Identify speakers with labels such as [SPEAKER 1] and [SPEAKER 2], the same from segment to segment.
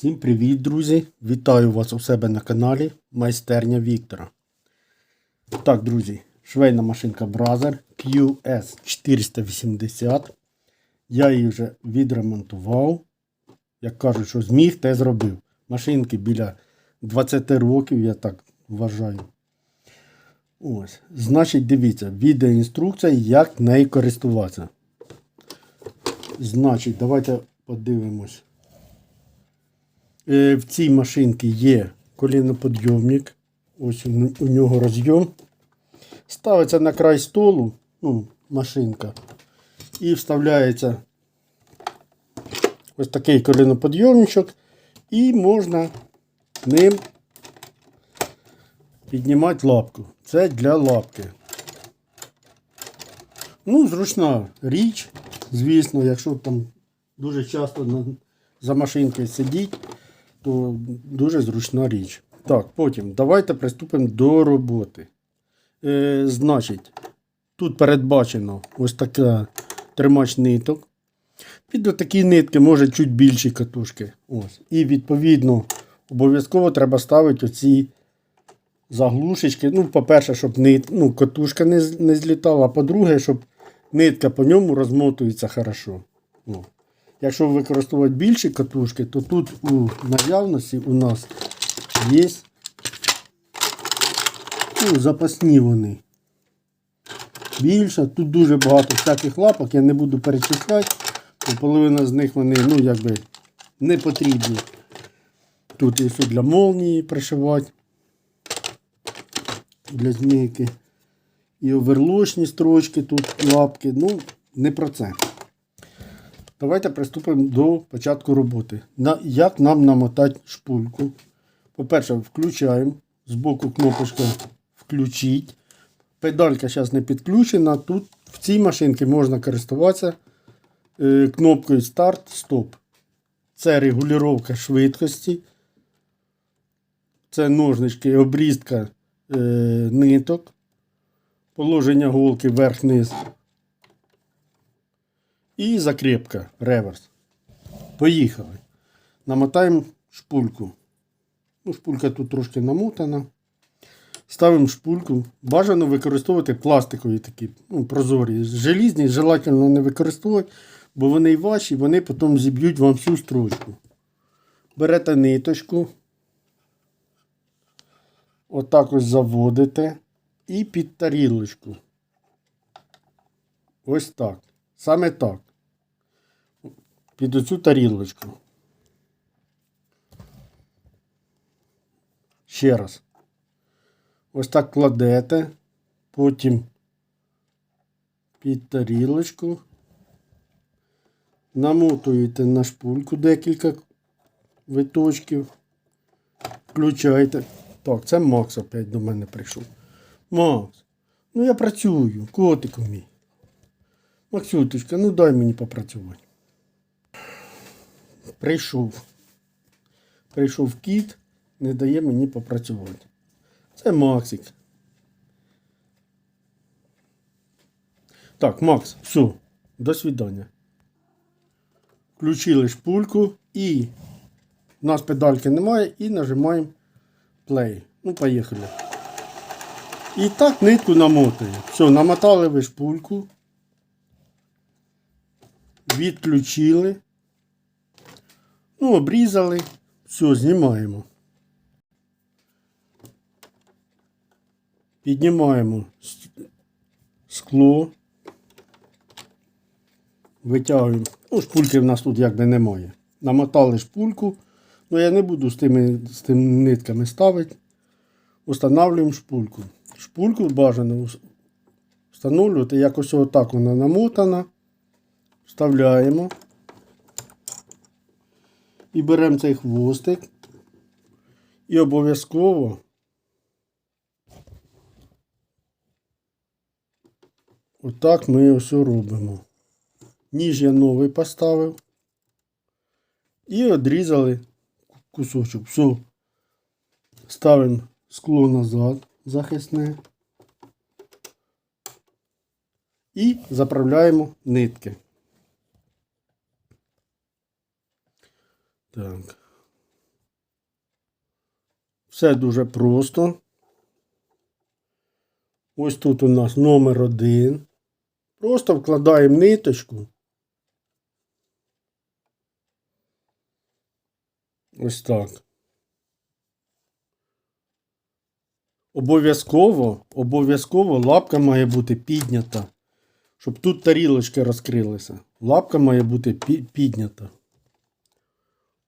[SPEAKER 1] Всім привіт, друзі! Вітаю вас у себе на каналі Майстерня Віктора. Так, друзі, швейна машинка Бразер QS480. Я її вже відремонтував. Як кажуть, що зміг, те зробив. Машинки біля 20 років, я так вважаю. Ось. Значить, дивіться, відеоінструкція, як нею користуватися. Значить, давайте подивимось. Е, В цій машинці є коліноподйомник. Ось у нього розйом. Ставиться на край столу, ну, машинка. І вставляється ось такий коліноподйомничок. І можна ним піднімати лапку. Це для лапки. Ну, зручна річ, звісно, якщо там дуже часто за машинкою сидіть, то дуже зручна річ. Так, потім давайте приступимо до роботи. Е, значить, тут передбачено ось така тримач ниток. Під такі нитки може чуть більші катушки. Ось. І відповідно обов'язково треба ставити оці заглушечки. Ну, по-перше, щоб нит, ну, катушка не, не злітала, а по-друге, щоб нитка по ньому розмотується хорошо. Ну. Якщо використовувати більші катушки, то тут у наявності у нас є ну, запасні вони. Більше, тут дуже багато всяких лапок, я не буду перечисляти, бо половина з них вони ну, якби не потрібні. Тут і все для молнії пришивати, для змійки. І оверлочні строчки, тут лапки. Ну, не про це. Давайте приступимо до початку роботи. На, як нам намотати шпульку? По-перше, включаємо. Збоку кнопочка включіть. Педалька зараз не підключена. Тут в цій машинці можна користуватися е, кнопкою старт-стоп. Це регулювання швидкості. Це ножнички, обрізка е, ниток. Положення голки вверх-вниз. І закрепка реверс. Поїхали. Намотаємо шпульку. Ну, шпулька тут трошки намотана. Ставимо шпульку. Бажано використовувати пластикові такі ну, прозорі. Желізні желательно не використовувати, бо вони ваші, вони потім зіб'ють вам всю строчку. Берете ниточку. Отак ось заводите. І під тарілочку. Ось так. Саме так. Під оцю тарілочку. Ще раз. Ось так кладете. Потім під тарілочку. Намотуєте на шпульку декілька виточків. Включаєте. Так, це Макс опять до мене прийшов. Макс, ну я працюю, котику мій. Максюточка, ну дай мені попрацювати. Прийшов. Прийшов кіт, не дає мені попрацювати. Це Максик. Так, Макс, все, до свидання. Включили шпульку і у нас педальки немає і нажимаємо play. Ну, поїхали. І так нитку намотуємо. Все, намотали ви шпульку. Відключили. Ну, обрізали. Все, знімаємо. Піднімаємо скло. Витягуємо. Ну, шпульки в нас тут якби немає. Намотали шпульку. Ну, я не буду з тими, з тими нитками ставити. Устанавливаємо шпульку. Шпульку бажано встановлювати якось отак вона намотана. Вставляємо. І беремо цей хвостик. І обов'язково отак ми ось робимо. Ніж я новий поставив. І одрізали кусочок. Все. Ставимо скло назад захисне. І заправляємо нитки. Так. Все дуже просто. Ось тут у нас номер один. Просто вкладаємо ниточку. Ось так. Обов'язково, обов'язково лапка має бути піднята. Щоб тут тарілочки розкрилися. Лапка має бути піднята.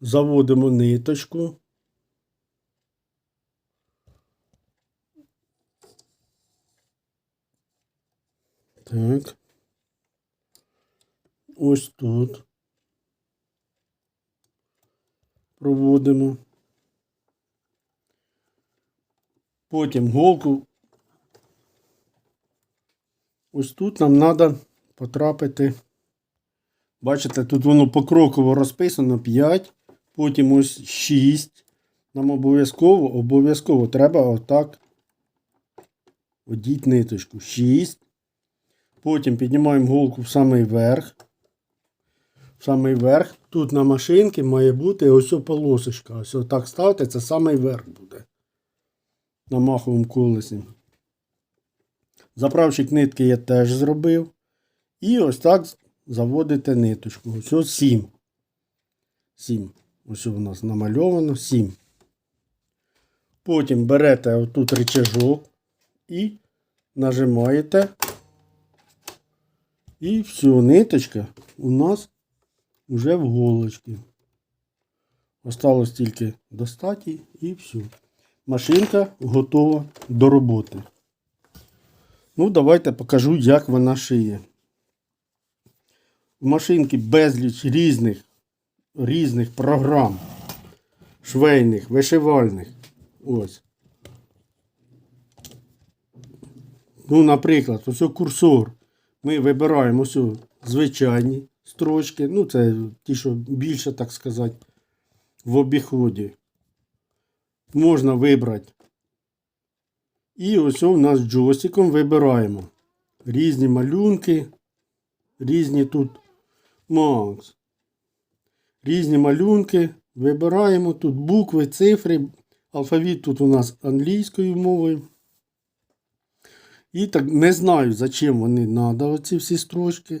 [SPEAKER 1] Заводимо ниточку. Так. Ось тут. Проводимо. Потім голку. Ось тут нам треба потрапити. Бачите, тут воно покроково розписано 5, потім ось 6. Нам обов'язково, обов'язково треба отак одіть ниточку. 6. Потім піднімаємо голку в самий верх. В самий верх. Тут на машинці має бути ось полосочка. Ось так ставте, це самий верх буде. На маховому колесі. Заправщик нитки я теж зробив. І ось так заводите ниточку. Ось 7. 7. Ось у нас намальовано 7. Потім берете отут рычажок і нажимаєте. І все, ниточка у нас вже в голочці. Осталось тільки достати і все. Машинка готова до роботи. Ну, давайте покажу, як вона шиє. В машинці безліч різних, різних програм. Швейних, вишивальних. Ось. Ну, наприклад, ось курсор. Ми вибираємо ось звичайні строчки. Ну, це ті, що більше, так сказати, в обіході. Можна вибрати. І ось у нас джойстиком вибираємо різні малюнки, різні тут Макс. Різні малюнки. Вибираємо тут букви, цифри. Алфавіт тут у нас англійською мовою. І так не знаю, зачем вони треба, оці всі строчки.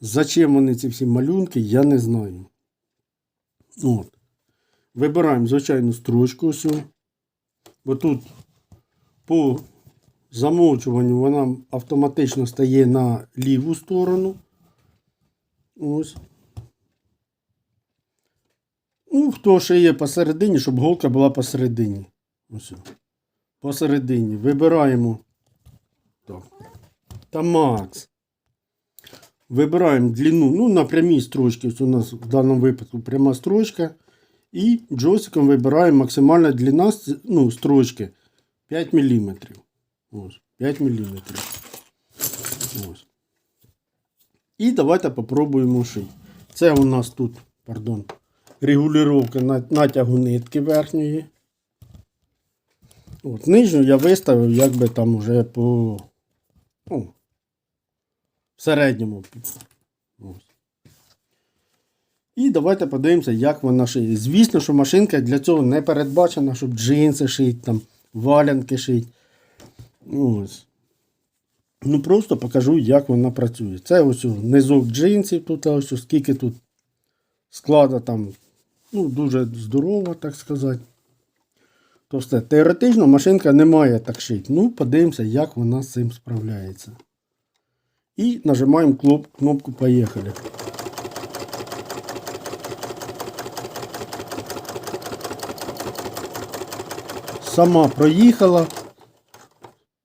[SPEAKER 1] Зачем вони ці всі малюнки, я не знаю. От. Вибираємо звичайну строчку. Ось. Бо тут по замовчуванню вона автоматично стає на ліву сторону. Ось. Ну, хто ще є посередині, щоб голка була посередині. Ось. Посередині. Вибираємо. Так. Та Макс. Вибираємо длину. Ну, на прямій строчці. Ось у нас в даному випадку пряма строчка. І джойстиком вибираємо максимальна длина ну, строчки 5 мм. Ось, 5 мм. Ось. І давайте попробуємо шити. Це у нас тут, пардон, регулювання натягу нитки верхньої. От, нижню я виставив якби там уже по ну, середньому. І давайте подивимося, як вона шиє. Звісно, що машинка для цього не передбачена, щоб джинси шить, там, валянки шить. Ось. Ну просто покажу, як вона працює. Це ось низок джинсів, тут ось скільки тут склада там ну, дуже здорово, так сказати. То все. Теоретично машинка не має так шити. Ну, подивимося, як вона з цим справляється. І нажимаємо кнопку Поїхали. Сама проїхала.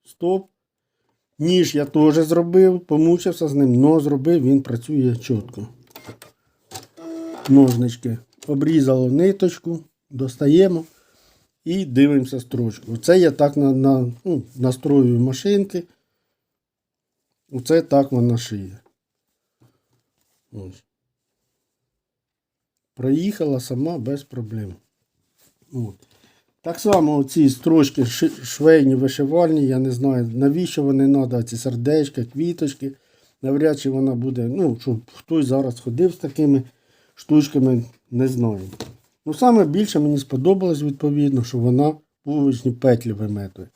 [SPEAKER 1] Стоп. Ніж я теж зробив, помучився з ним, але зробив, він працює чітко. Ножнички. Обрізало ниточку, достаємо і дивимося строчку. Оце я так на, на, ну, настрою машинки. Оце так вона шиє. Ось. Проїхала сама без проблем. От. Так само ці строчки швейні, вишивальні, я не знаю, навіщо вони треба, ці сердечка, квіточки. Навряд чи вона буде, ну, щоб хтось зараз ходив з такими штучками, не знаю. Ну, саме більше мені сподобалось, відповідно, що вона пуговичні петлі виметує.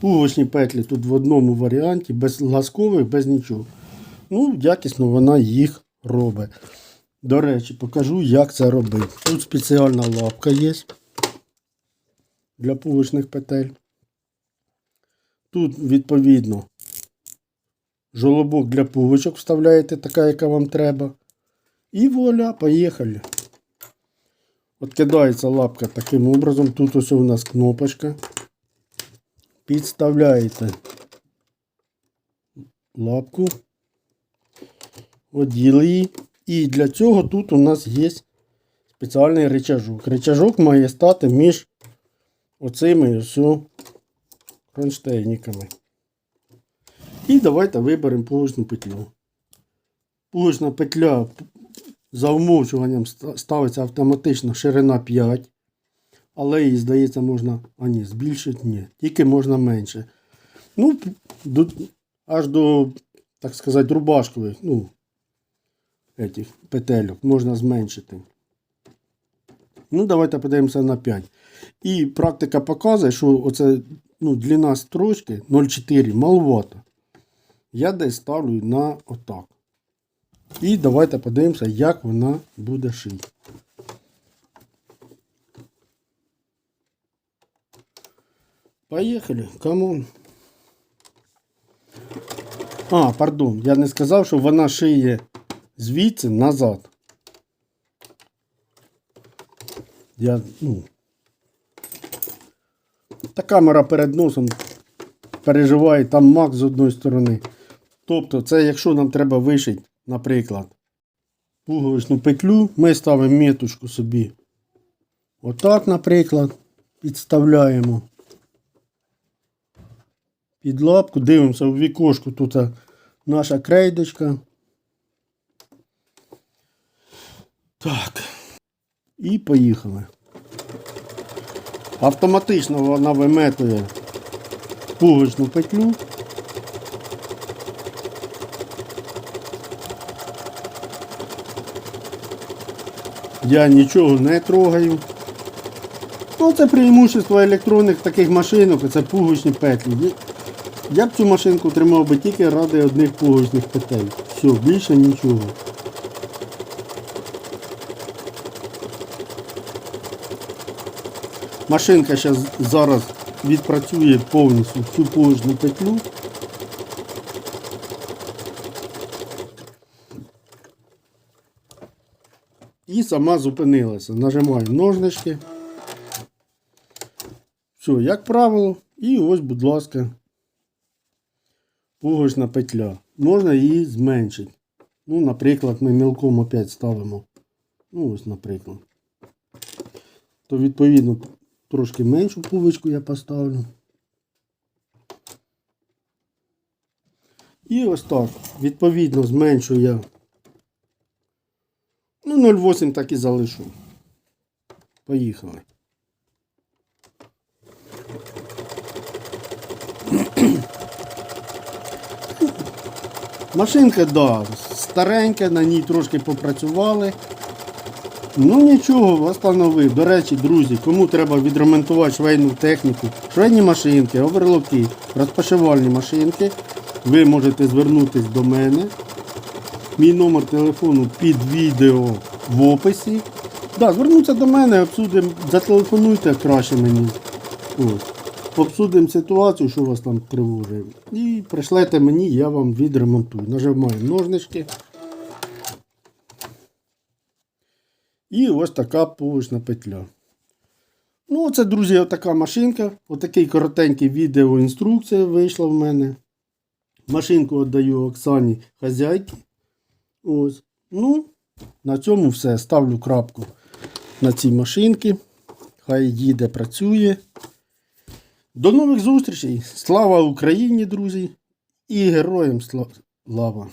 [SPEAKER 1] Пуговичні петлі тут в одному варіанті, без ласкових, без нічого. Ну, якісно вона їх робить. До речі, покажу, як це робити. Тут спеціальна лапка є для пуговичних петель. Тут, відповідно, жолобок для пуговичок вставляєте, така, яка вам треба. І вуаля, поїхали. От кидається лапка таким образом. Тут ось у нас кнопочка. Підставляєте лапку. Оділи її. І для цього тут у нас є спеціальний рычажок. Рычажок має стати між оцими ось кронштейниками. І давайте виберемо пуговичну петлю. Пуговична петля за умовчуванням ставиться автоматично ширина 5. Але її, здається, можна. А ні, збільшити ні. Тільки можна менше. Ну, до, аж до, так сказати, рубашкових, ну, этих петельок можна зменшити. Ну, давайте подивимося на 5. І практика показує, що оце, ну, длина строчки 0,4 маловато. Я десь ставлю на отак. І давайте подивимося, як вона буде шити. Поїхали, камон. А, пардон, я не сказав, що вона шиє звідси назад. Я, ну. Та камера перед носом переживає, там мак з одної сторони. Тобто, це якщо нам треба вишити, наприклад, пуговичну петлю, ми ставимо меточку собі. Отак, наприклад, підставляємо. Під лапку, дивимося в вікошку, тут наша крейдочка. Так. І поїхали. Автоматично вона виметує пуговичну петлю. Я нічого не трогаю. Ну, це преимущество електронних таких машинок, це пуговичні петлі. Я- б цю машинку тримав би тільки ради одних пуговичних петель. Все, більше нічого. Машинка зараз відпрацює повністю всю пуговичну петлю. І сама зупинилася. Нажимаю ножнички. Все, як правило. І ось, будь ласка, пуговична петля. Можна її зменшити. Ну, наприклад, ми мілком опять ставимо. Ну, ось, наприклад. То відповідно трошки меншу пуговичку я поставлю. І ось так. Відповідно, зменшую я. Ну, 0,8 так і залишу. Поїхали. Машинка, да, старенька, на ній трошки попрацювали. Ну нічого, встановив. До речі, друзі, кому треба відремонтувати швейну техніку, швейні машинки, оверлоки, розпашивальні машинки, ви можете звернутися до мене. Мій номер телефону під відео в описі. Да, звернуться до мене, обсудимо, зателефонуйте краще мені. Ось. Обсудимо ситуацію, що вас там тривожить. І пришлете мені, я вам відремонтую. Нажимаю ножнички. І ось така пуговична петля. Ну, це, друзі, отака машинка. Отакий коротенький відеоінструкція вийшла в мене. Машинку віддаю Оксані хазяйки. Ось. Ну, на цьому все. Ставлю крапку на цій машинці. Хай їде, працює. До нових зустрічей. Слава Україні, друзі! І героям слава!